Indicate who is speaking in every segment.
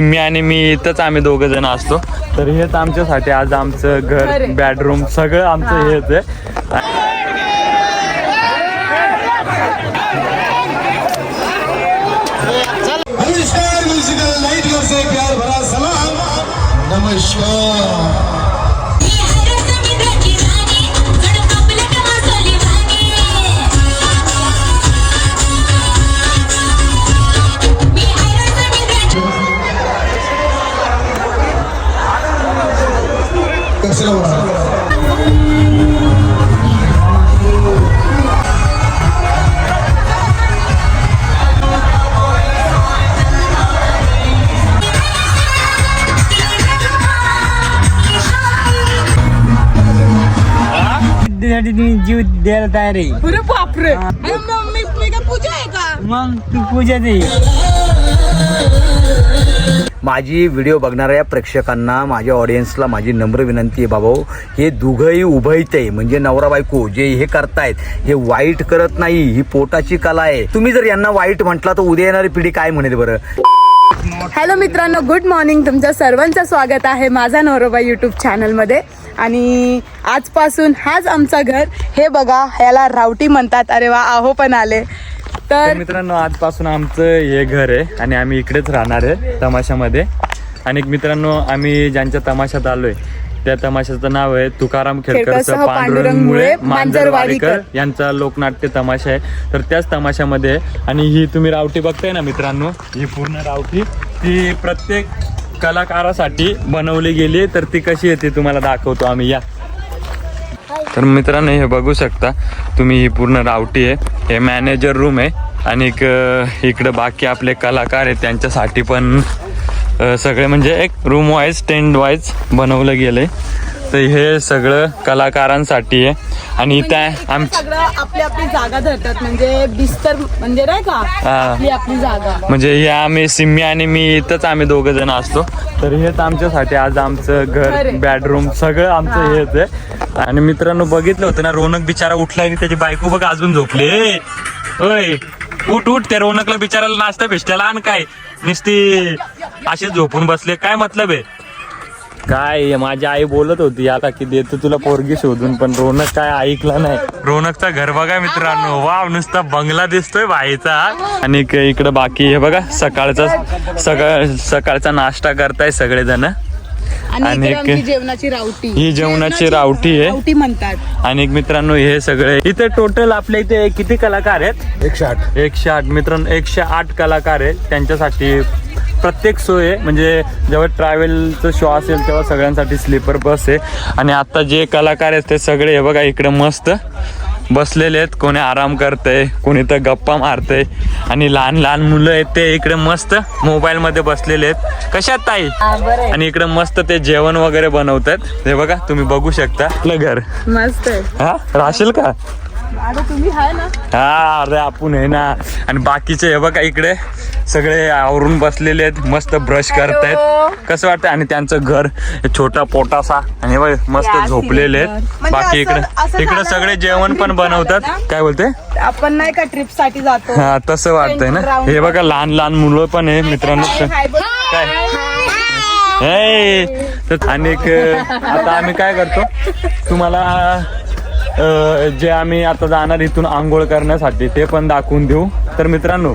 Speaker 1: मी आणि मी इथंच आम्ही दोघं जण असतो. तर हेच आमच्यासाठी आज आमचं घर बेडरूम सगळं आमचं हेच आहे.
Speaker 2: नमस्कार.
Speaker 3: त्यासाठी तुम्ही जीव द्यायला तयार आहे.
Speaker 4: अरे बापरे. अरे मग मी मी काय पूजा आहे का?
Speaker 3: मग तू पूजा दे
Speaker 5: माझी व्हिडिओ बघणाऱ्या प्रेक्षकांना माझ्या ऑडियन्सला माझी नम्र विनंती आहे बाबा हे. दोघंही उभयते म्हणजे नवरा बायको जे हे करतायत हे वाईट करत नाही ही पोटाची कला आहे. तुम्ही जर यांना वाईट म्हटला तर उद्या येणारी पिढी काय म्हणेल बरं?
Speaker 4: हॅलो मित्रांनो गुड मॉर्निंग तुमच्या सर्वांचं स्वागत आहे माझा नवरोबा यूट्यूब चॅनलमध्ये आणि आजपासून हाच आमचा घर. हे बघा ह्याला रावटी म्हणतात. अरे वा आहो पण आले.
Speaker 1: तर
Speaker 4: तर
Speaker 1: मित्रांनो आजपासून आमचं हे घर आहे आणि आम्ही इकडेच राहणार आहे तमाशामध्ये. आणि मित्रांनो आम्ही ज्यांच्या तमाशात आलोय त्या तमाशाचं नाव आहे तुकाराम खेडकर
Speaker 4: खेडकरसह
Speaker 1: पांडुरंग
Speaker 4: पांडुरंग
Speaker 1: मुळे
Speaker 4: मुळे,
Speaker 1: मांजरवाडीकर. यांचा लोकनाट्य तमाशा आहे. तर त्याच तमाशामध्ये. आणि ही तुम्ही रावटी बघताय ना मित्रांनो ही पूर्ण रावटी. ती प्रत्येक कलाकारासाठी बनवली गेली तर ती कशी आहे ती तुम्हाला दाखवतो आम्ही. या. तर मित्रांनो हे बघू शकता तुम्ही ही पूर्ण रावटी आहे. हे मॅनेजर रूम आहे. आणि इकडं बाकी आपले कलाकार आहेत. त्यांच्यासाठी पण सगळे म्हणजे एक रूम वाईज टेंट वाईज बनवलं गेलं आहे तर हे सगळं कलाकारांसाठी आहे. आणि त्या आम
Speaker 4: सगळं आपली आपली जागा धरतात. म्हणजे बिस्तर म्हणजे नाही का?
Speaker 1: हा.
Speaker 4: आपली आपली जागा.
Speaker 1: म्हणजे हे आम्ही सिम्मी आणि मी इथंच आम्ही दोघं जण असतो. तर हेच आमच्यासाठी आज आमचं
Speaker 4: घर आहे.
Speaker 1: बेडरूम सगळं आमचं हेच आहे. आणि मित्रांनो बघितलं होतं ना रोनक बिचारा उठला आणि त्याची बायको बघ अजून झोपली. ओय उठ उठ त्या रोनकला बिचाराला नाश्ता भेटल्याला आणि काय. नुसती असे झोपून बसले. काय मतलब आहे? काय माझी आई बोलत होती आता की देतो तुला पोरगी शोधून पण रोनक काय ऐकला नाही. रोनकचा घर बघा मित्रांनो. वाव नुसता बंगला दिसतोय बाईचा. आणि इक- इकडं बाकी हे बघा सकाळचा सकाळ सकाळचा नाश्ता करताय सगळेजण.
Speaker 4: आणि जेवणाची रावटी.
Speaker 1: ही जेवणाची रावटी आहे.
Speaker 4: रावटी म्हणतात.
Speaker 1: आणि एक मित्रांनो हे सगळे इथे टोटल आपल्या इथे किती कलाकार आहेत?
Speaker 2: एकशे आठ.
Speaker 1: एकशे आठ. मित्रांनो एकशे आठ कलाकार आहेत. त्यांच्यासाठी प्रत्येक सोय आहे. म्हणजे जेव्हा ट्रॅव्हलचं शो असेल तेव्हा सगळ्यांसाठी स्लीपर बस आहे. आणि आता जे कलाकार आहेत ते सगळे हे बघा इकडे मस्त बसलेले आहेत. कोणी आराम करतंय कोणी तर गप्पा मारतंय. आणि लहान लहान मुलं आहेत ते इकडे मस्त मोबाईलमध्ये बसलेले आहेत. कशात ताई? आणि इकडे मस्त ते जेवण वगैरे बनवतात. हे बघा तुम्ही बघू शकता. आपलं घर.
Speaker 4: मस्त आहे.
Speaker 1: हा? राहशील का?
Speaker 4: तुम्ही ना.
Speaker 1: हा अरे आपण आहे ना. आणि बाकीचे हे बघा इकडे सगळे आवरून बसलेले आहेत मस्त ब्रश करतायत. कसं वाटतं आणि त्यांचं घर छोटा पोटासा. आणि बघ मस्त झोपलेले आहेत.
Speaker 4: म्हणजे
Speaker 1: बाकी इकडे इकडे सगळे जेवण पण बनवतात? काय बोलते?
Speaker 4: आपण नाही का ट्रिपसाठी जातो?
Speaker 1: हा तसं वाटतंय ना. हे बघा लहान लहान मुलं पण आहे मित्रांनो. काय? हे तर आणि एक, आता आम्ही काय करतो? तुम्हाला जे आम्ही आता जाणार इथून आंघोळ करण्यासाठी ते पण दाखवून देऊ. तर मित्रांनो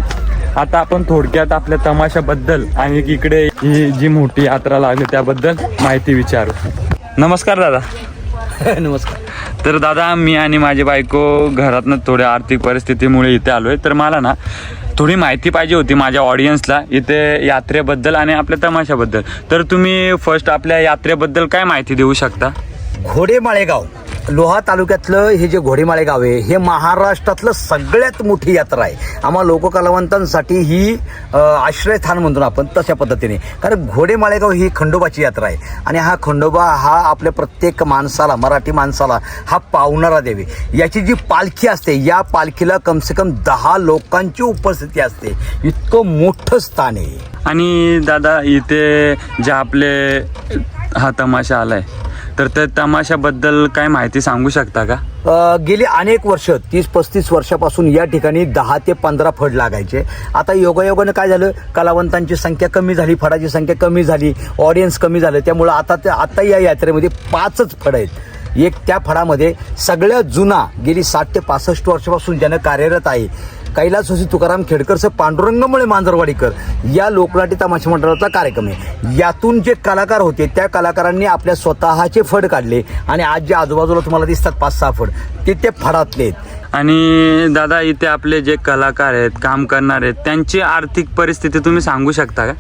Speaker 1: आता आपण थोडक्यात आपल्या तमाशाबद्दल आणि इकडे ही जी मोठी यात्रा लागली त्याबद्दल माहिती विचारू. नमस्कार दादा.
Speaker 5: नमस्कार.
Speaker 1: तर दादा मी आणि माझी बायको घरातनं थोड्या आर्थिक परिस्थितीमुळे इथे आलोय. तर मला ना थोडी माहिती पाहिजे होती माझ्या ऑडियन्सला इथे यात्रेबद्दल आणि आपल्या तमाशाबद्दल. तर तुम्ही फर्स्ट आपल्या यात्रेबद्दल काय माहिती देऊ शकता?
Speaker 5: घोडे माळेगाव. लोहा तालुक्यातलं हे जे घोडेमाळे गाव आहे हे महाराष्ट्रातलं सगळ्यात मोठी यात्रा आहे. आम्हा लोककलावंतांसाठी ही आश्रयस्थान म्हणतो ना आपण तशा पद्धतीने. कारण घोडेमाळेगाव ही खंडोबाची यात्रा आहे. आणि हा खंडोबा हा आपल्या प्रत्येक माणसाला मराठी माणसाला हा पावणारा देवी याची जी पालखी असते या पालखीला कमसे कम दहा लोकांची उपस्थिती असते. इतकं मोठं स्थान आहे.
Speaker 1: आणि दादा इथे जे आपले हा तमाशा आलाय तर त्या तमाशाबद्दल काय माहिती सांगू शकता का?
Speaker 5: अ, गेली अनेक वर्ष तीस पस्तीस वर्षापासून या ठिकाणी दहा ते पंधरा फड लागायचे. आता योगायोगानं काय झालं? कलावंतांची संख्या कमी झाली फडाची संख्या कमी झाली ऑडियन्स कमी झालं. त्यामुळं आता ते आता या यात्रेमध्ये पाचच फड आहेत. एक त्या फडामध्ये सगळ्यात जुना गेली साठ ते पासष्ट वर्षापासून ज्यानं कार्यरत आहे कैलास होसी तुकाराम खेडकरचं पांडुरंगमुळे मांजरवाडीकर या लोकनाट्य तमाशा मंडळाचा कार्यक्रम आहे. यातून जे कलाकार होते त्या कलाकारांनी आपल्या स्वतःचे फड काढले आणि आज जे आजूबाजूला तुम्हाला दिसतात पाच सहा फड ते ते फडातले आहेत.
Speaker 1: आणि दादा इथे आपले जे कलाकार आहेत काम करणार आहेत त्यांची आर्थिक परिस्थिती तुम्ही सांगू शकता का?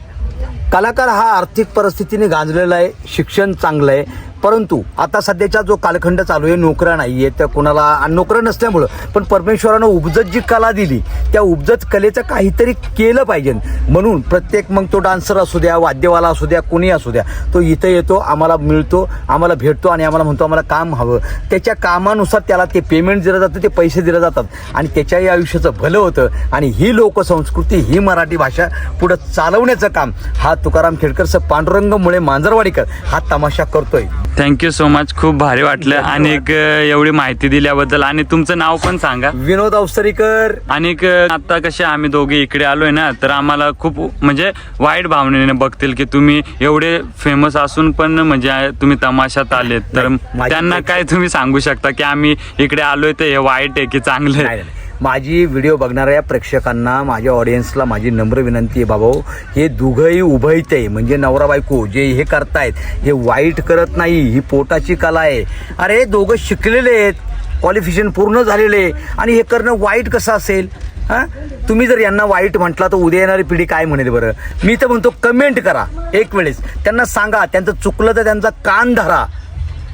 Speaker 5: कलाकार हा आर्थिक परिस्थितीने गांजलेला आहे शिक्षण चांगलं आहे परंतु आता सध्याचा जो कालखंड चालू आहे नोकऱ्या नाही आहेत त्या कोणाला नोकरं नोकऱ्या नसल्यामुळं पण परमेश्वरानं उपजत जी कला दिली त्या उपजत कलेचं काहीतरी केलं पाहिजे. म्हणून प्रत्येक मग तो डान्सर असू द्या वाद्यवाला असू द्या कोणी असू द्या तो इथं येतो आम्हाला मिळतो आम्हाला भेटतो आणि आम्हाला म्हणतो आम्हाला काम हवं. त्याच्या कामानुसार त्याला ते पेमेंट दिलं जातं ते पैसे दिले जातात. आणि त्याच्याही आयुष्याचं भलं होतं. आणि ही लोकसंस्कृती ही मराठी भाषा पुढं चालवण्याचं काम. हा तुकाराम खेडकरचं पांडुरंगमुळे मांजरवाडीकर हा तमाशा करतोय.
Speaker 1: थँक्यू सो मच खूप भारी वाटलं. आणि एक, एवढी माहिती दिल्याबद्दल. आणि तुमचं नाव पण सांगा.
Speaker 5: विनोद अवसरीकर.
Speaker 1: आणि आता कसे आम्ही दोघे इकडे आलोय ना तर आम्हाला खूप म्हणजे वाईट भावनेने बघतील की तुम्ही एवढे फेमस असून पण म्हणजे तुम्ही तमाशात आलेत. तर त्यांना काय तुम्ही सांगू शकता की आम्ही इकडे आलोय तर हे वाईट आहे की चांगलं आहे.
Speaker 5: माझी व्हिडिओ बघणाऱ्या प्रेक्षकांना माझ्या ऑडियन्सला माझी नम्र विनंती आहे बाबा हो. हे. दोघंही उभयत आहे म्हणजे नवरा बायको जे हे करतायत हे वाईट करत नाही ही पोटाची कला आहे. अरे दोघं शिकलेले आहेत क्वालिफिकेशन पूर्ण झालेले आहे. आणि हे करणं वाईट कसं असेल? हां? तुम्ही जर यांना वाईट म्हटला तर उद्या येणारी पिढी काय म्हणेल बरं? मी तर म्हणतो कमेंट करा एक वेळेस. त्यांना सांगा त्यांचं चुकलं तर त्यांचा कान धरा.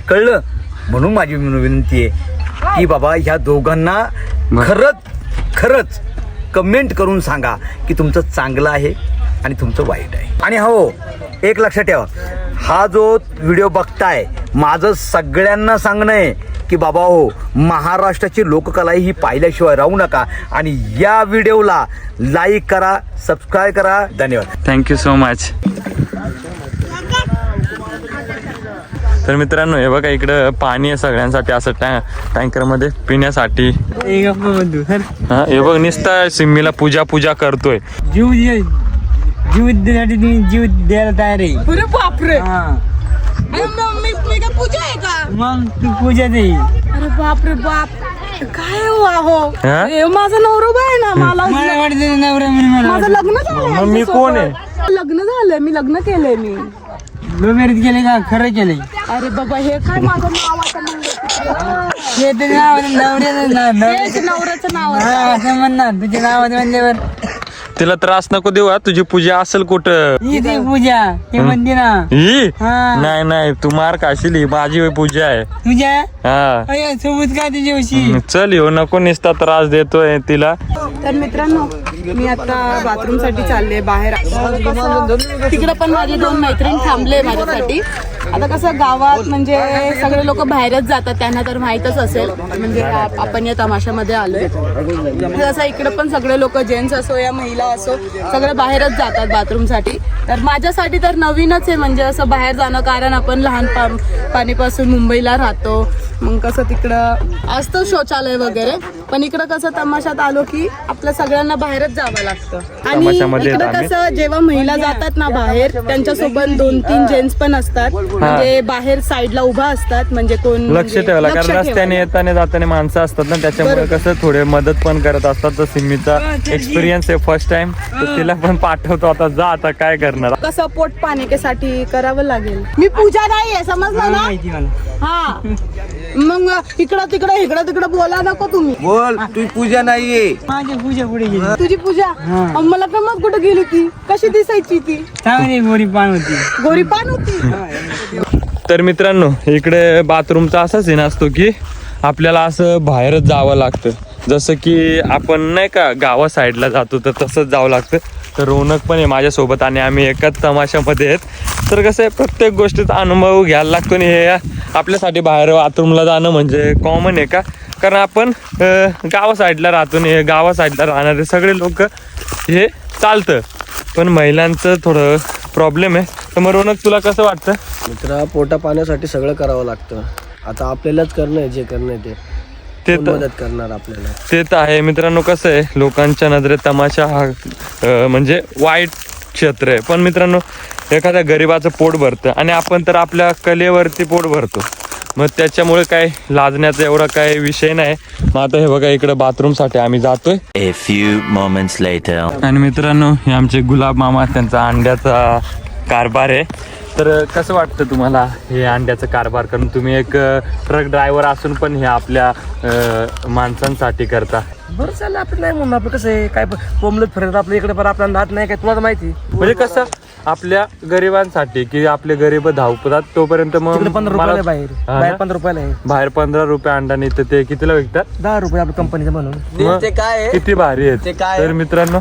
Speaker 5: कळलं? म्हणून माझी विनंती आहे. की बाबा ह्या दोघांना खरंच खरंच कमेंट करून सांगा की तुमचं चांगलं आहे आणि तुमचं वाईट आहे. आणि हो एक लक्षात ठेवा. हा जो व्हिडिओ बघताय माझं सगळ्यांना सांगणं आहे की बाबा हो महाराष्ट्राची लोककला ही पाहिल्याशिवाय राहू नका आणि या व्हिडिओला लाईक करा सबस्क्राईब करा. धन्यवाद.
Speaker 1: थँक्यू सो मच तर मित्रांनो हे बघा इकडं पाणी आहे सगळ्यांसाठी असं टॅ टँकरमध्ये पिण्यासाठी. हा हे बघ निसता सिम्मीला पूजा पूजा करतोय.
Speaker 3: जीव दे- जीव देण्यासाठी तुम्ही जीव द्यायला तयार आहे.
Speaker 4: बापरे!
Speaker 3: हा.
Speaker 4: मी मी पूजा आहे का?
Speaker 3: मग तू पूजाच आहे
Speaker 4: अरे बापरे बाप! काय हो आहो
Speaker 1: हा?
Speaker 4: हे माझा नवरोबा आहे ना मला
Speaker 3: मला वाटतं नवरा म्हणे मला
Speaker 4: माझं लग्न झालंय.
Speaker 1: मग मी कोण आहे?
Speaker 4: लग्न झालंय मी लग्न केलंय मी.
Speaker 3: लो मॅरेज केले का? खरं केलंय
Speaker 4: अरे बाबा हे काय माझं नावाचं मंगळसूत्र?
Speaker 3: हे तर नाव नवऱ्याचं नाव. नवऱ्याचं-
Speaker 4: नाव
Speaker 3: असं म्हणणार. तुझ्या नावात म्हणल्यावर.
Speaker 1: तिला त्रास नको देऊ हा तुझी पूजा असेल कुठं.
Speaker 3: पूजा हे? म्हणते ना.
Speaker 1: ही?
Speaker 3: हा.
Speaker 1: नाही नाही तू मार खाशील ही माझी पूजा आहे.
Speaker 3: तुझ्या
Speaker 1: हा.
Speaker 3: अय सोबत काय तुझ्या उशी?
Speaker 1: चल येऊ नको निसता त्रास देतोय तिला.
Speaker 4: तर मित्रांनो मी आता बाथरूमसाठी चालले बाहेर. तिकडे पण माझे दोन मैत्रीण थांबले माझ्यासाठी. आता कसं गावात म्हणजे सगळे लोक बाहेरच जातात त्यांना तर माहीतच असेल. म्हणजे आप- आपण या तमाशामध्ये आलोय. तसं इकडे पण सगळे लोक जेंट्स असो या महिला असो सगळे बाहेरच जातात बाथरूमसाठी तर माझ्यासाठी तर नवीनच आहे म्हणजे असं बाहेर जाणं कारण आपण लहान पाणीपासून मुंबईला राहतो मग कसं तिकडं असतं शौचालय वगैरे पण इकडं कसं तमाशात आलो की आपल्या सगळ्यांना बाहेरच जावं लागतं आणि इकडं. कसं जेव्हा महिला जातात ना बाहेर त्यांच्यासोबत दोन तीन जेंट्स पण असतात म्हणजे बाहेर साईडला उभा असतात म्हणजे कोण
Speaker 1: लक्ष
Speaker 4: म्हणजे
Speaker 1: ठेवायला कारण रस्त्याने. येताना जाताना माणसं असतात ना त्याच्यामुळे. कसं थोडे मदत पण करत असतात तर सिमीचा एक्सपिरियन्स आहे फर्स्ट टाइम तर तिला पण पाठवतो. आता जा आता काय करणार?
Speaker 4: कसं पोट पाणिकेसाठी करावं लागेल? मी पूजा नाहीये समजलं ना? हा. मग इकडं तिकडं इकडं तिकडं बोला नको तुम्ही.
Speaker 6: बोल तू पूजा नाहीये.
Speaker 3: माझी पूजा पुढे गेली?
Speaker 4: तुझी पूजा? मला का मग कुठं गेली ती कशी दिसायची ती?
Speaker 3: चांगली गोरी पान होती.
Speaker 4: गोरी पान होती?
Speaker 1: तर मित्रांनो इकडे बाथरूमचा असा सीन असतो की आपल्याला असं बाहेरच जावं लागतं. जसं की आपण नाही का गावा साईडला जातो तर तसंच जावं लागतं. तर रौनक पण आहे माझ्यासोबत आणि आम्ही एकाच तमाशामध्ये आहेत. तर कसं आहे प्रत्येक गोष्टीचा अनुभव घ्यायला लागतो आणि हे आपल्यासाठी बाहेर बाथरूमला जाणं म्हणजे कॉमन आहे का? कारण आपण गावा साईडला राहतो आणि गावा साईडला राहणारे सगळे लोक हे चालतं. पण महिलांचं थोडं प्रॉब्लेम आहे. तर मग रौनक तुला कसं वाटतं?
Speaker 6: मित्र पोटा पाण्यासाठी सगळं करावं लागतं. आता आपल्यालाच करणं आहे जे करणं आहे ते.
Speaker 1: ते तर
Speaker 6: मदत करणार आपल्याला.
Speaker 1: ते तर आहे. मित्रांनो कसं आहे? लोकांच्या नजरेत तमाशा हा म्हणजे वाईट क्षेत्र आहे. पण मित्रांनो एखाद्या गरिबाचं पोट भरतं आणि आपण तर आपल्या कलेवरती पोट भरतो. मग त्याच्यामुळे काय लाजण्याचा एवढा काय विषय नाही. मग आता हे बघा इकडे बाथरूमसाठी आम्ही जातोय.
Speaker 7: A few moments later.
Speaker 1: आणि मित्रांनो हे आमचे गुलाब मामा त्यांचा अंड्याचा कारभार आहे. तर कसं वाटतं तुम्हाला हे अंड्याचं कारभार? करून तुम्ही एक ट्रक ड्रायव्हर असून पण हे आपल्या माणसांसाठी करता.
Speaker 6: बरं चाललं आपण नाही म्हणून आपलं कसं आहे? काय कोंबलत फिरत आपल्या इकडे पण आपला नात नाही काय तुला तर माहिती
Speaker 1: म्हणजे कसं आपल्या गरिबांसाठी की आपले गरीब धावतात तोपर्यंत मग
Speaker 6: तिकडे पंधरा
Speaker 1: मला-
Speaker 6: बाहेर.
Speaker 1: हा?
Speaker 6: पंधरा रुपयाला आहे.
Speaker 1: बाहेर पंधरा रुपये अंडा नाही तर ते कितीला विकतात?
Speaker 6: दहा रुपये आपल्या कंपनीचं म्हणून.
Speaker 1: मग किती भारी आहेत. तर मित्रांनो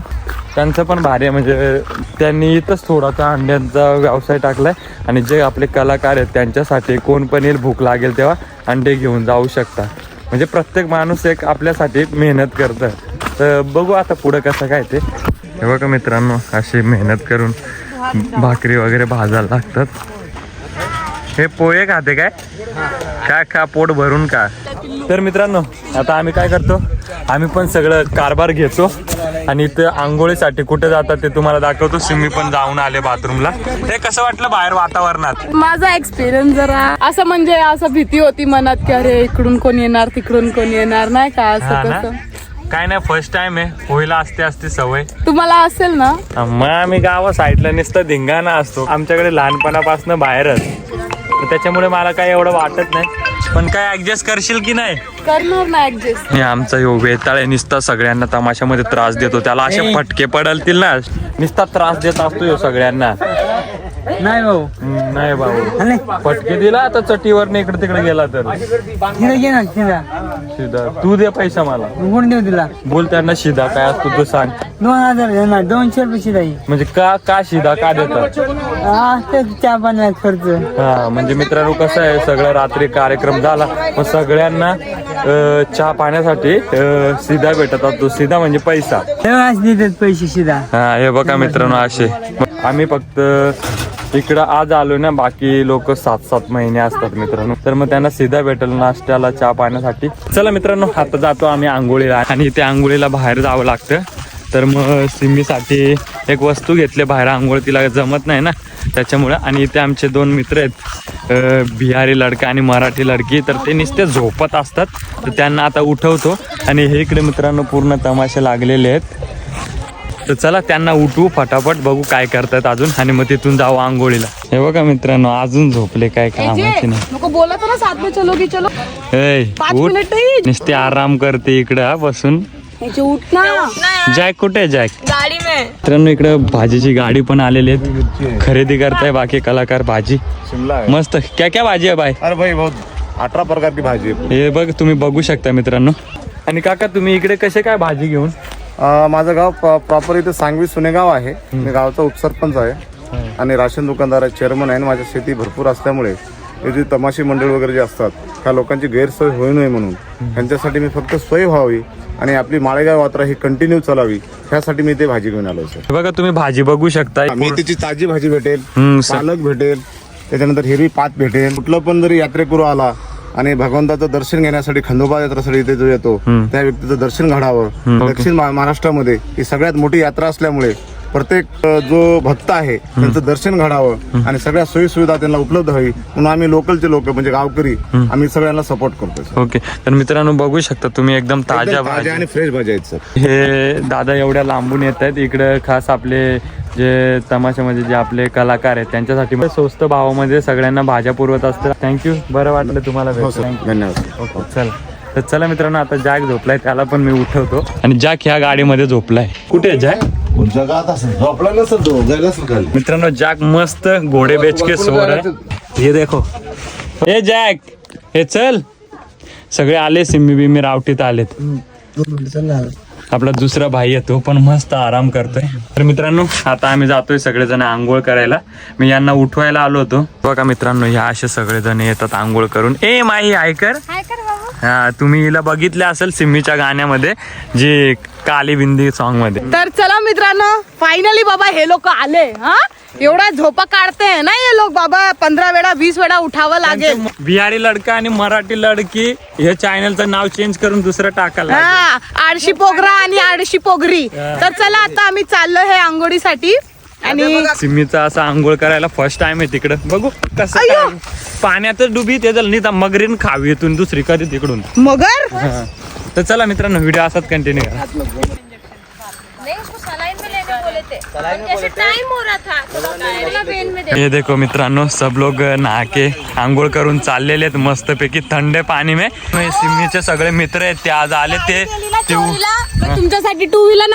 Speaker 1: त्यांचं पण भारी आहे. म्हणजे त्यांनी इथंच थोडासा अंड्यांचा व्यवसाय टाकलाय. आणि जे आपले कलाकार आहेत त्यांच्यासाठी कोण पण येईल भूक लागेल तेव्हा अंडे घेऊन जाऊ शकता. म्हणजे प्रत्येक माणूस एक आपल्यासाठी मेहनत करतं तर बघू आता पुढं कसं काय ते. हे बघा मित्रांनो अशी मेहनत करून भाकरी वगैरे भाजायला लागतात. हे पोहे खाते काय? का खा पोट भरून का तर मित्रांनो आता आम्ही काय करतो? आम्ही पण सगळं कारभार घेतो आणि इथं आंघोळीसाठी कुठे जातात ते तुम्हाला दाखवतो. सिमी पण जाऊन आले बाथरूमला. हे कसं वाटलं बाहेर वातावरणात?
Speaker 4: माझा एक्सपिरियन्स जरा असं म्हणजे असं भीती होती मनात की अरे इकडून कोण येणार तिकडून कोण येणार? नाही का? असं कसं?
Speaker 1: काय नाही फर्स्ट टाइम आहे. पोहीला असते असते सवय.
Speaker 4: तुम्हाला असेल ना?
Speaker 1: मग आम्ही गावा साईडला नुसतं धिंगाणा असतो. आमच्याकडे लहानपणापासून बाहेरच. तर त्याच्यामुळे मला काही एवढं वाटत नाही. पण काय ऍडजस्ट करशील की नाही?
Speaker 4: करणार ना ऍडजस्ट
Speaker 1: हे आमचा यो वेताळे निसता सगळ्यांना तमाशामध्ये त्रास देतो. त्याला असे फटके पडलतील ना. निसता त्रास देत असतो यो सगळ्यांना.
Speaker 3: नाही भाऊ.
Speaker 1: नाही भाऊ. फटके दिला आता चटीवर इकडे तिकडे गेला तर.
Speaker 3: तिला घे ना तिला
Speaker 1: शिदा तू दे पैसा मला.
Speaker 3: कोण देऊ तिला?
Speaker 1: बोल त्यांना शिदा काय असतो तू सांग.
Speaker 3: दोन हजार देणार दोनशे रुपये शिलाई
Speaker 1: म्हणजे का का शिदा का देतात
Speaker 3: असते चहा पाण्याचा खर्च.
Speaker 1: हा म्हणजे मित्रांनो कसं आहे सगळं रात्री कार्यक्रम झाला. मग सगळ्यांना अं, चहा पाण्यासाठी अं, सिधा भेटत असतो. सिधा म्हणजे पैसा.
Speaker 3: तेव्हाच देतात पैसे शिदा.
Speaker 1: हा हे बघा मित्रांनो असे. आम्ही फक्त इकडं आज आलो ना बाकी लोक सात सात महिने असतात मित्रांनो. तर मग त्यांना सीधा भेटेल नाश्त्याला चहा पाण्यासाठी. चला मित्रांनो आता जातो आम्ही आंघोळीला. आणि ते आंघोळीला बाहेर जावं लागतं. तर मग सिम्मीसाठी एक वस्तू घेतली बाहेर आंघोळ तिला जमत नाही ना. त्याच्यामुळे आणि इथे आमचे दोन मित्र आहेत. बिहारी लडका आणि मराठी लडकी. तर ते नुसते झोपत असतात. तर त्यांना आता उठवतो. आणि हे इकडे मित्रांनो पूर्ण तमाशे लागलेले आहेत. तर चला त्यांना उठवू फटाफट बघू काय करतात अजून. आणि मग तिथून जाऊ आंघोळीला. हे बघा मित्रांनो अजून झोपले काय कामाची नाही.
Speaker 4: नको बोला तर ना साथ में चलो की चलो.
Speaker 1: ए,
Speaker 4: पाच
Speaker 1: उठ.
Speaker 4: मिनिट नाही
Speaker 1: नुसते आराम करते इकडं हा, बसून.
Speaker 4: उठ
Speaker 1: जॅक कुठे आहे जॅक?
Speaker 4: गाडी में.
Speaker 1: मित्रांनो इकडं भाजीची गाडी पण आलेली आहे खरेदी करताय बाकी कलाकार भाजी. मस्त. क्या क्या भाजी आहे बाय?
Speaker 2: अरे भाई बहुत अठरा प्रकार की भाजी आहे.
Speaker 1: हे बघ तुम्ही बघू शकता मित्रांनो. आणि काका तुम्ही इकडे कसे काय भाजी घेऊन?
Speaker 2: माझं गाव प्रॉपर इथे सांगवी सुनेगाव आहे. मी गावचा उपसरपंच आहे. आणि राशन दुकानदार आहे चेअरमन आहे. आणि माझ्या शेती भरपूर असल्यामुळे हे जे तमाशी मंडळ वगैरे जे असतात त्या लोकांची गैरसोय होऊ नये म्हणून. त्यांच्यासाठी मी फक्त सोय व्हावी आणि आपली माळेगाव यात्रा ही कंटिन्यू चालावी ह्यासाठी मी ते भाजी घेऊन आलो सर
Speaker 1: हे बघा तुम्ही भाजी बघू शकता
Speaker 2: मेथीची ताजी भाजी भेटेल पालक भेटेल त्याच्यानंतर हिरवी पात भेटेल. कुठलं पण जरी यात्रेकरू आला आणि भगवंताचं दर्शन घेण्यासाठी खंडोबा यात्रासाठी इथे जो येतो त्या व्यक्तीचं दर्शन घडावं. दक्षिण महा- महाराष्ट्रामध्ये ही सगळ्यात मोठी यात्रा असल्यामुळे प्रत्येक अ, जो भक्त आहे त्यांचं दर्शन घडावं आणि सगळ्या सोयी सुविधा त्यांना उपलब्ध व्हावी म्हणून आम्ही लोकलचे लोक म्हणजे गावकरी आम्ही सगळ्यांना सपोर्ट करतो.
Speaker 1: ओके. तर मित्रांनो बघू शकता तुम्ही एकदम ताज्या
Speaker 2: एकदम
Speaker 1: भाजी
Speaker 2: ताज्या आणि फ्रेश भाज्या आहेत सर
Speaker 1: हे दादा एवढ्या लांबून येत आहेत. इकडे खास आपले जे तमाशामध्ये जे आपले कलाकार आहेत त्यांच्यासाठी स्वस्त भावामध्ये सगळ्यांना भाज्या पुरवत असतात. थँक्यू बरं वाटलं तुम्हाला
Speaker 2: हो. सर. धन्यवाद.
Speaker 1: ओके चला. तर चला मित्रांनो आता जॅक झोपलाय. त्याला पण मी उठवतो. आणि जॅक ह्या गाडीमध्ये झोपलाय. कुठे आहे जॅक?
Speaker 2: जगात असेल झोपला नसेल तो जायला असेल खाली.
Speaker 1: मित्रांनो जॅक मस्त घोडे बेच के सोर आहे ये देखो. हे जॅक हे चल. सगळे आले सिम्मी बिम्मी रावटीत आलेत. आपला दुसरा भाई आहे तो पण मस्त आराम करतोय. तर मित्रांनो आता आम्ही जातोय सगळेजण आंघोळ करायला. मी यांना उठवायला आलो होतो. बघा मित्रांनो ह्या असे सगळेजण येतात आंघोळ करून. ए माई ऐकर हा तुम्ही हिला बघितलं असेल सिम्मीच्या गाण्यामध्ये जी काली बिंदी सॉन्गमध्ये.
Speaker 4: तर चला मित्रांनो फायनली बाबा हे लोक आले हा? एवढा झोपा काढते ना हे लोक बाबा पंधरा वेळा वीस वेळा उठावं लागेल.
Speaker 1: बिहारी लडका आणि मराठी लडकी हे चॅनलचं नाव चेंज करून दुसरं टाकायला लागेल.
Speaker 4: हा आडशी पोगरा आणि आडशी पोगरी. तर चला आता आम्ही चाललो हे आंघोळीसाठी. आणि
Speaker 1: सिमीचा असा आंघोळ करायला फर्स्ट टाइम आहे तिकडं. बघू कसं. पाण्यातच डुबी ते झालं. नाही तर मगरीन खावी इथून दुसरी कधी तिकडून.
Speaker 4: मगर?
Speaker 1: हा. तर चला मित्रांनो व्हिडिओ असाच कंटिन्यू करा. ये देखो मित्रांनो सब लोग नहा के आंघोळ करून चाललेले आहेत मस्तपैकी थंड पाणी में. सिमीचे सगळे मित्र आहेत ते आज आले ते
Speaker 4: तुमच्यासाठी टू व्हीलर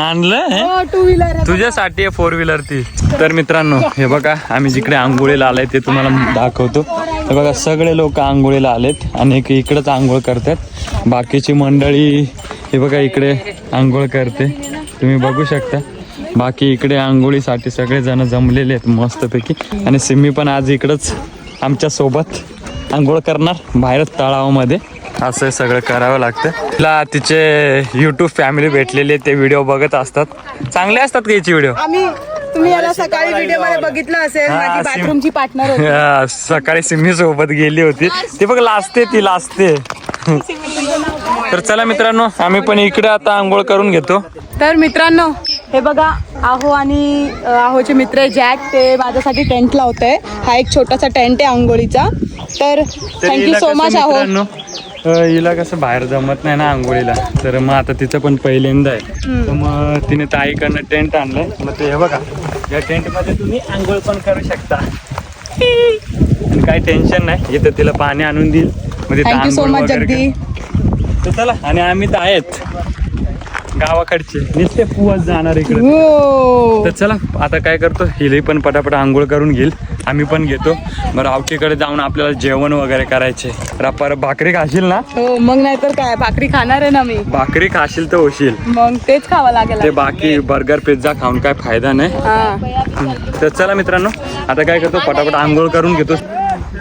Speaker 1: आणलं हे?
Speaker 4: टू व्हीलर
Speaker 1: तुझ्यासाठी आहे फोर व्हीलर ती. तर मित्रांनो हे बघा आम्ही जिकडे आंघोळीला आलाय ते तुम्हाला दाखवतो. हे बघा सगळे लोक आंघोळीला आलेत आणि एक इकडेच आंघोळ करतात. बाकीची मंडळी हे बघा इकडे आंघोळ करते. तुम्ही बघू शकता. बाकी इकडे आंघोळीसाठी सगळे जण जमलेले आहेत मस्तपैकी. आणि सिम्मी पण आज इकडंच आमच्यासोबत आंघोळ करणार बाहेर तळावामध्ये. असं सगळं करावं लागतं. तिला तिचे युट्यूब फॅमिली भेटलेले ते व्हिडिओ बघत असतात. चांगले असतात का याचे व्हिडिओ
Speaker 4: आम्ही तुम्ही याला सकाळी व्हिडिओमध्ये बघितलं असेल माझी
Speaker 1: सिम-
Speaker 4: बाथरूमची पार्टनर होती.
Speaker 1: सकाळी सिम्मी सोबत गेली होती. ती बघ लाजते ती लाजते. तर चला मित्रांनो आम्ही पण इकडे आता आंघोळ करून घेतो.
Speaker 4: तर मित्रांनो हे बघा आहो आणि आहोचे मित्र जॅक. ते माझ्यासाठी टेंट लावतंय. हा एक छोटासा टेंट आहे आंघोळीचा. तर थँक्यू सो मच आहो.
Speaker 1: हिला कसं बाहेर जमत नाही ना आंघोळीला. तर मग आता तिचं पण पहिल्यांदा आहे. तर मग तिने ताईकडनं टेंट आणलंय. मग ते हे बघा या टेंटमध्ये तुम्ही आंघोळ पण करू शकता. आणि काही टेन्शन नाही. इथं तिला पाणी आणून देईल. मग तिथं
Speaker 4: सो मच जगदी
Speaker 1: तर चला आणि आम्ही तर आहेत. गावाकडचे. नुसते जाणार इकडे.
Speaker 4: हो.
Speaker 1: तर चला आता काय करतो? हिलाही पण पटापट आंघोळ करून घेईल. आम्ही पण घेतो. बरं आवटीकडे जाऊन आपल्याला जेवण वगैरे करायचे. रपार भाकरी खाशील ना?
Speaker 4: हो मग नाही तर काय? भाकरी खाणार आहे ना मी.
Speaker 1: भाकरी खाशील तर होशील.
Speaker 4: मग तेच खावं लागेल
Speaker 1: ते बाकी बर्गर पिझ्झा खाऊन काय फायदा नाही.
Speaker 4: हा.
Speaker 1: तर चला मित्रांनो आता काय करतो? पटापट आंघोळ करून घेतो.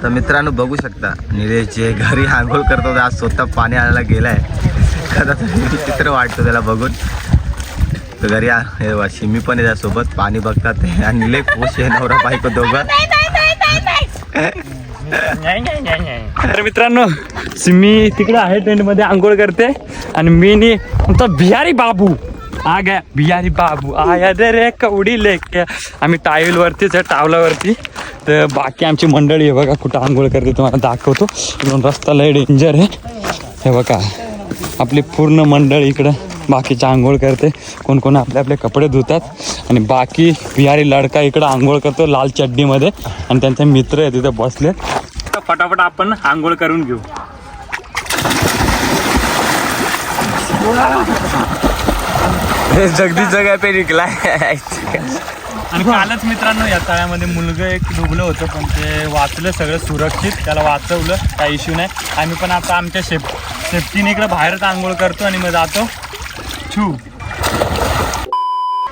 Speaker 8: तर मित्रांनो बघू शकता निलेश जे घरी आंघोळ करतो आज स्वतः पाणी आणायला गेलाय. कदा तरी विचित्र वाटतो त्याला बघून. तर घरी हे बघा, शिमी पण आहे त्यासोबत. पाणी बघतात ते. आणि लय खुश आहे नवरा बायको दोघं.
Speaker 1: तर मित्रांनो सिमी तिकडे आहे टेंटमध्ये आंघोळ करते. आणि मी नी तो बिहारी बाबू. आ गया बिहारी बाबू. आया दे रे कवडी लेके. आम्ही टाईल आहे टावलावरती तर बाकी आमची मंडळी आहे बघा कुठं आंघोळ करते तुम्हाला दाखवतो. रस्ता लय डेंजर आहे. हे बघा. आपली पूर्ण मंडळ इकडं बाकीची आंघोळ करते. कोण कोण आपले आपले कपडे धुतात. आणि बाकी बिहारी लडका इकडं आंघोळ करतो लाल चड्डीमध्ये. आणि त्यांचे मित्र आहे तिथे बसले. तर फटाफट आपण आंघोळ करून घेऊ.
Speaker 8: जगदीश जगा पे निकलाय
Speaker 1: आणि कालच मित्रांनो या तळ्यामध्ये मुलगा एक डुबलं होतं पण ते वाचलं सगळं सुरक्षित. त्याला वाचवलं काही इश्यू नाही. आम्ही पण आता आमच्या सेफ सेफ्टीने इकडं बाहेरच आंघोळ करतो आणि मग जातो. छू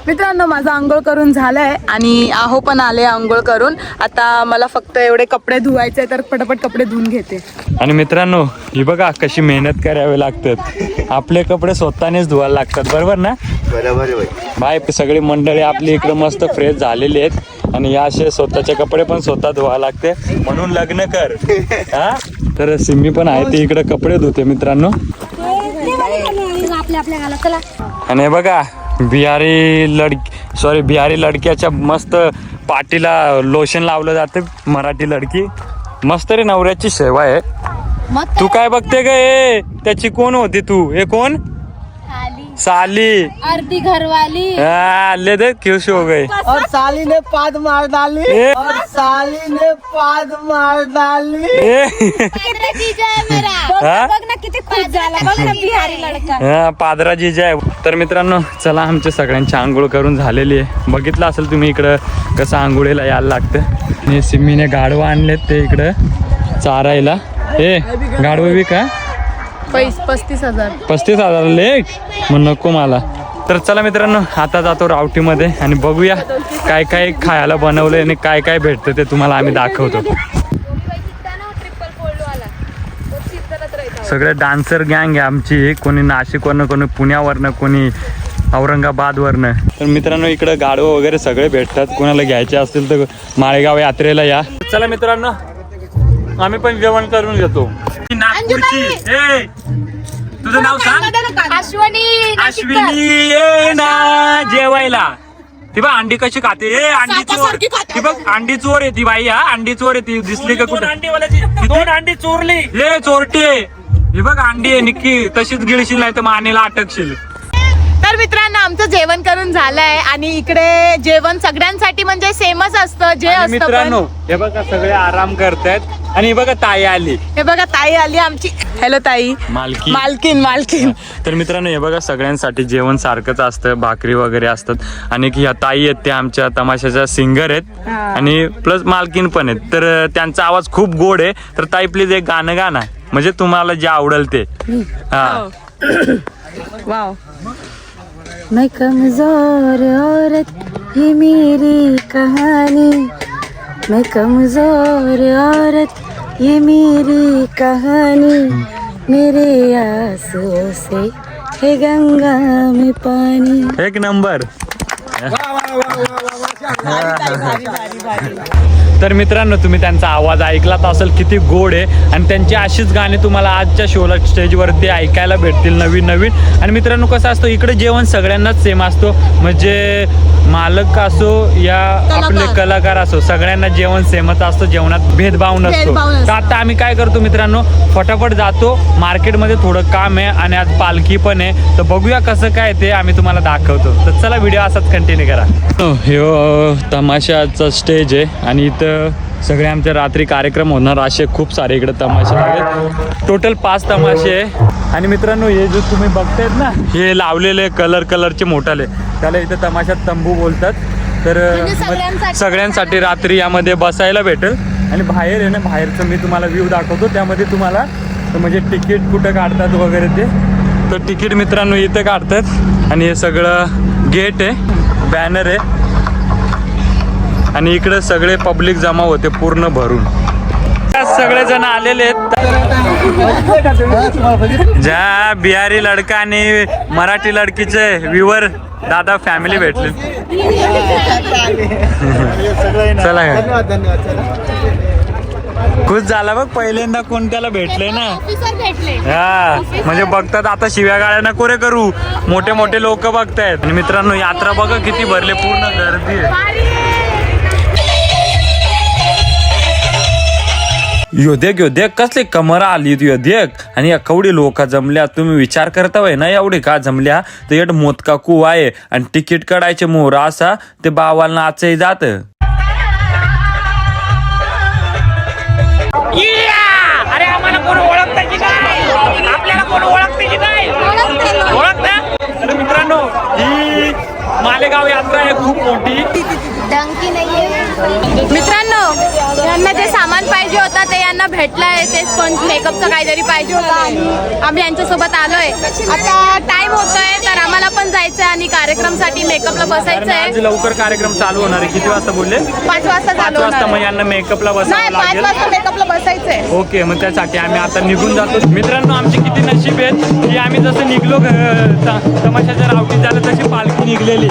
Speaker 4: मित्रांनो माझं आंघोळ करून झालंय आणि आहो पण आले आंघोळ करून. आता मला फक्त एवढे कपडे धुवायचे तर पटापट कपडे धुवून घेते.
Speaker 1: आणि मित्रांनो ही बघा कशी मेहनत करावी लागतात. आपले कपडे स्वतःनेच धुवायला लागतात बरोबर ना?
Speaker 2: बरोबर आहे बाई.
Speaker 1: बाय सगळी मंडळी आपली इकडे मस्त फ्रेश झालेली आहेत. आणि या असे स्वतःचे कपडे पण स्वतः धुवा लागते. म्हणून लग्न कर. हा? तर सिम्मी पण आहे ती इकडे कपडे धुते मित्रांनो. आणि हे बघा बिहारी लडकी सॉरी बिहारी लडक्याच्या मस्त पाठीला लोशन लावलं जातं मराठी लडकी. मस्त रे नवऱ्याची सेवा आहे. तू काय? बघते ग त्याची कोण होती तू? हे कोण? साली.
Speaker 9: अर्धी घरवाली.
Speaker 1: हा, ले दे खुश हो गए
Speaker 3: और साली ने पाद मार डाली.
Speaker 1: ए,
Speaker 3: और साली ने पाद मार डाली.
Speaker 1: ए,
Speaker 9: जीजा आहे मेरा.
Speaker 1: हा?
Speaker 9: बघ ना किती खुश झाला. बघ ना बिहारी लडका.
Speaker 1: हा, पादरा जिजा आहे. तर मित्रांनो चला आमच्या सगळ्यांची आंघोळ करून झालेली आहे. बघितलं असेल तुम्ही इकडं कसं आंघोळीला यायला लागतं. आणि सिम्मीने गाढवं आणलेत ते इकडं चारायला. ए गाढवं बी का
Speaker 4: पस्तीस हजार.
Speaker 1: पस्तीस हजार लेट मग नको मला. तर चला मित्रांनो आता जातो रावटीमध्ये आणि बघूया काय काय खायला बनवलंय आणि काय काय भेटतं ते तुम्हाला आम्ही दाखवतो. सगळे डान्सर गँग आहे आमची. कोणी नाशिकवरनं कोणी पुण्यावरनं कोणी औरंगाबादवरनं. तर मित्रांनो इकडे गाडवं वगैरे सगळे भेटतात. कोणाला घ्यायचे असतील तर माळेगाव यात्रेला या. चला मित्रांनो आम्ही पण जेवण करून घेतो. नागपूरची. ए, तुझं नाव सांग.
Speaker 9: अश्वनी
Speaker 1: अश्विनी ये ना जेवायला. ती बघ अंडी कशी खाते. ए अंडी चोर. ती बघ अंडी चोर आहे ती बाई हा. अंडी चोर आहे ती. दिसली का कुठे? दोन अंडी चोरली. ए चोरटे ही बघ अंडी आहे निक्की. तशीच गिळशील नाही तर मानेला अटकशील.
Speaker 4: मित्रांनो आमचं जेवण करून झालंय आणि इकडे जेवण सगळ्यांसाठी म्हणजे सेमच असतं जे
Speaker 1: आणि
Speaker 4: असतं
Speaker 1: मित्रांनो
Speaker 4: पण-
Speaker 1: हे बघा सगळे आराम करतायत. आणि हे बघा ताई आली.
Speaker 4: हे बघा ताई आली आमची. हॅलो ताई.
Speaker 1: मालकी
Speaker 4: मालकीन मालकीन.
Speaker 1: तर मित्रांनो हे बघा सगळ्यांसाठी जेवण सारखंच असतं भाकरी वगैरे असतात. आणि की ह्या ताई आहेत त्या आमच्या तमाशाच्या सिंगर आहेत. आणि प्लस मालकीन पण आहेत. तर अं, त्यांचा आवाज खूप गोड आहे. तर ताई प्लीज एक गाणं गाणं म्हणजे तुम्हाला जे आवडेल ते. हा.
Speaker 4: वाव
Speaker 10: मैं कमजोर औरत ये मेरी कहानी। मैं कमजोर औरत ये मेरी कहानी। मेरे आंसू से है गंगा में पानी।
Speaker 1: एक नंबर। तर मित्रांनो तुम्ही त्यांचा आवाज ऐकलाच असेल किती गोड आहे. आणि त्यांची अशीच गाणी तुम्हाला आजच्या शोला स्टेजवरती ऐकायला भेटतील नवीन नवीन. आणि मित्रांनो कसं असतं इकडे जेवण सगळ्यांनाच सेम असतो. म्हणजे मालक असो या आपले कलाकार असो सगळ्यांना जेवण सेमच असतं जेवणात भेदभाव नसतो
Speaker 4: भेदभाव नसतो.
Speaker 1: तर आता आम्ही काय करतो मित्रांनो फटाफट जातो. मार्केटमध्ये थोडं काम आहे आणि आज पालखी पण आहे. तर बघूया कसं काय ते आम्ही तुम्हाला दाखवतो. तर चला व्हिडिओ असाच कंटिन्यू करा. हे तमाशाचा स्टेज आहे. आणि इथं सगळे आमच्या रात्री कार्यक्रम होणार. असे खूप सारे इकडे तमाशे आहेत. टोटल पाच तमाशे आहे. आणि मित्रांनो हे जो तुम्ही बघतायत ना हे लावलेले कलर कलरचे मोठाले. त्याला इथं तमाशात तंबू बोलतात. तर
Speaker 4: म्हणजे सगळ्यांसाठी
Speaker 1: रात्री यामध्ये बसायला भेटेल. आणि बाहेर आहे ना बाहेरचं मी तुम्हाला व्ह्यू दाखवतो. त्यामध्ये तुम्हाला म्हणजे तिकीट कुठं काढतात वगैरे ते. तर तिकीट मित्रांनो इथं काढतात. आणि हे सगळं गेट आहे. बॅनर आहे. आणि इकडे सगळे पब्लिक जमा होते पूर्ण भरून. सगळे जण आलेले आहेत. ज्या बिहारी लडका आणि मराठी लडकीचे व्ह्युअर दादा फॅमिली भेटले. चला. खुश झाला बघ पहिल्यांदा कोणत्याला भेटले ना.
Speaker 9: भेटले.
Speaker 1: हा म्हणजे बघतात आता शिव्या गाळ्या नको रे करू. मोठे मोठे लोक बघतायत. आणि मित्रांनो यात्रा बघा किती भरले पूर्ण गर्दी आहे. योद्यक योद्यक कसले कमरा आली योद्यक आणि या कवडी लोक जमल्या तुम्ही विचार करता वय ना एवढे का जमल्या? तर एट मोतका कुवा आहे. आणि तिकीट काढायचे मोहरा असा ते बावाला नाचही जात. मालेगाव यात्रा आहे खूप मोठी.
Speaker 4: मित्रांनो यांना जे सामान पाहिजे होता ते यांना भेटलंय. ते स्पंज मेकअपचं काहीतरी पाहिजे होतं. आणि आम्ही यांच्यासोबत आलोय. आता टाइम होतोय तर आम्हाला जायचंय आणि कार्यक्रमसाठी मेकअपला
Speaker 1: कारण
Speaker 4: बसायचंय.
Speaker 1: आज लवकर कार्यक्रम चालू होणार आहे. किती वाजता बोलले?
Speaker 4: पाच वाजता
Speaker 1: पाच
Speaker 4: चालू
Speaker 1: वाजता मग. यांना मेकअपला
Speaker 4: नाही
Speaker 1: बसावं
Speaker 4: पाच
Speaker 1: लागेल.
Speaker 4: वाजता मेकअपला बसायचंय.
Speaker 1: ओके मग त्यासाठी आम्ही आता निघून जातो. मित्रांनो आमची किती नशीब आहेत की आम्ही जसं निघलो त- तमाशाच्या रावटीत झालं तशी पालखी निघलेली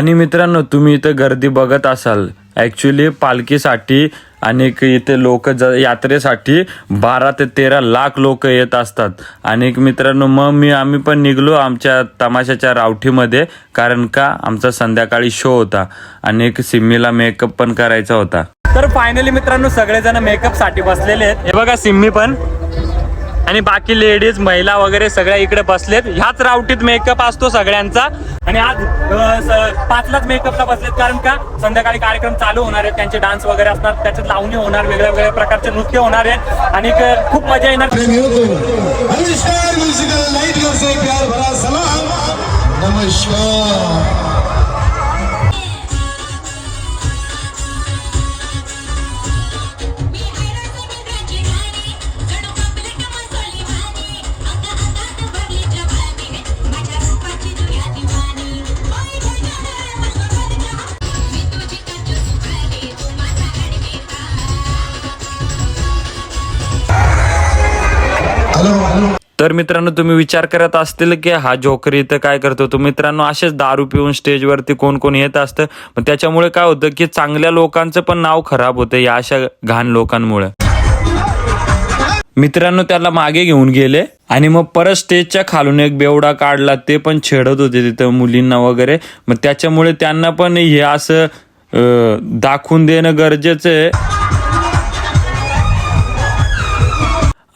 Speaker 1: आणि मित्रांनो तुम्ही इथं गर्दी बघत असाल. ॲक्च्युली पालखीसाठी आणि इथे लोक ज यात्रेसाठी बारा ते तेरा लाख लोक येत असतात. आणि मित्रांनो मग मी आम्ही पण निघलो आमच्या तमाशाच्या रावठीमध्ये कारण का? आमचा संध्याकाळी शो होता. आणि एक सिम्मीला मेकअप पण करायचा होता. तर फायनली मित्रांनो सगळेजण मेकअपसाठी बसलेले आहेत. हे बघा सिम्मी पण. आणि बाकी लेडीज महिला वगैरे सगळ्या इकडे बसलेत. ह्याच रावटीत मेकअप असतो सगळ्यांचा. आणि आज पाचलाच मेकअपला बसलेत. कारण का? संध्याकाळी कार्यक्रम चालू होणार आहेत. त्यांचे डान्स वगैरे असणार. त्याच्यात लावणी होणार. वेगळ्या वेगळ्या प्रकारचे नृत्य होणार आहेत. आणि खूप मजा येणार.
Speaker 11: नमस्कार.
Speaker 1: तर मित्रांनो तुम्ही विचार करत असतील की हा जोकर इथं काय करतो? तो मित्रांनो असेच दारू पिऊन स्टेजवरती कोण कोण येत असतं? मग त्याच्यामुळे काय होतं की चांगल्या लोकांचं पण नाव खराब होतं या अशा घाण लोकांमुळे. मित्रांनो त्याला मागे घेऊन गेले आणि मग परत स्टेजच्या खालून एक बेवडा काढला. ते पण छेडत होते तिथं मुलींना वगैरे. मग त्याच्यामुळे त्यांना पण हे असं दाखवून देणं गरजेचं आहे.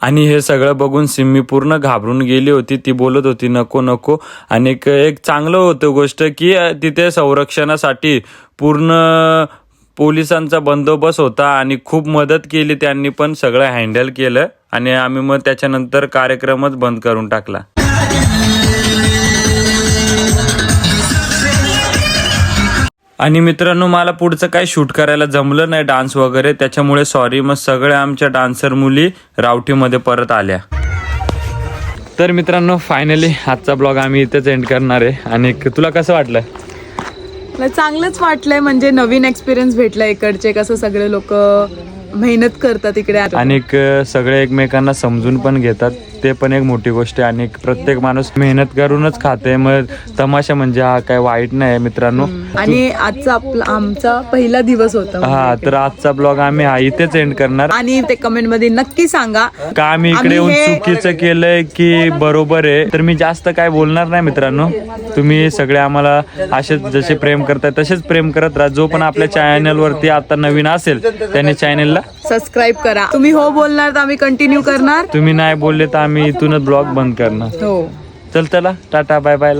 Speaker 1: आणि हे सगळं बघून सिम्मी पूर्ण घाबरून गेली होती. ती बोलत होती नको नको. आणि एक एक चांगलं होतं गोष्ट की तिथे संरक्षणासाठी पूर्ण पोलिसांचा बंदोबस्त होता आणि खूप मदत केली त्यांनी पण सगळं हँडल केलं आणि आम्ही मग त्याच्यानंतर कार्यक्रमच बंद करून टाकला. आणि मित्रांनो मला पुढचं काही शूट करायला जमलं नाही डान्स वगैरे त्याच्यामुळे सॉरी मग सगळ्या आमच्या डान्सर मुली रावटीमध्ये परत आल्या. तर मित्रांनो फायनली आजचा ब्लॉग आम्ही इथेच एंड करणार आहे. आणि तुला कसं वाटलं?
Speaker 4: मला चांगलंच वाटलंय म्हणजे नवीन एक्सपिरियन्स भेटला इकडचे. कसं सगळे लोक मेहनत करतात इकडे
Speaker 1: आणि सगळे एकमेकांना समजून पण घेतात. ते पण एक मोठी गोष्ट आहे. आणि प्रत्येक माणूस मेहनत करूनच खाते. मग तमाशा म्हणजे हा काय वाईट नाही मित्रांनो.
Speaker 4: आणि आजचा आपला आमचा पहिला दिवस होता.
Speaker 1: हा तर आजचा ब्लॉग आम्ही हा इथेच एंड करणार.
Speaker 4: आणि ते कमेंटमध्ये नक्की सांगा.
Speaker 1: का आम्ही इकडे येऊन चुकीचं केलंय की बरोबर आहे? तर मी जास्त काय बोलणार नाही मित्रांनो. तुम्ही सगळे आम्हाला असेच जसे प्रेम करताय तसेच प्रेम करत राहा. जो पण आपल्या चॅनल वरती आता नवीन असेल त्याने चॅनलला
Speaker 4: सबस्क्राईब करा. तुम्ही हो बोलणार तर आम्ही कंटिन्यू करणार.
Speaker 1: तुम्ही नाही बोलले तर आम्ही इथूनच ब्लॉग बंद करणार.
Speaker 4: हो.
Speaker 1: चल चला. Tata bye bye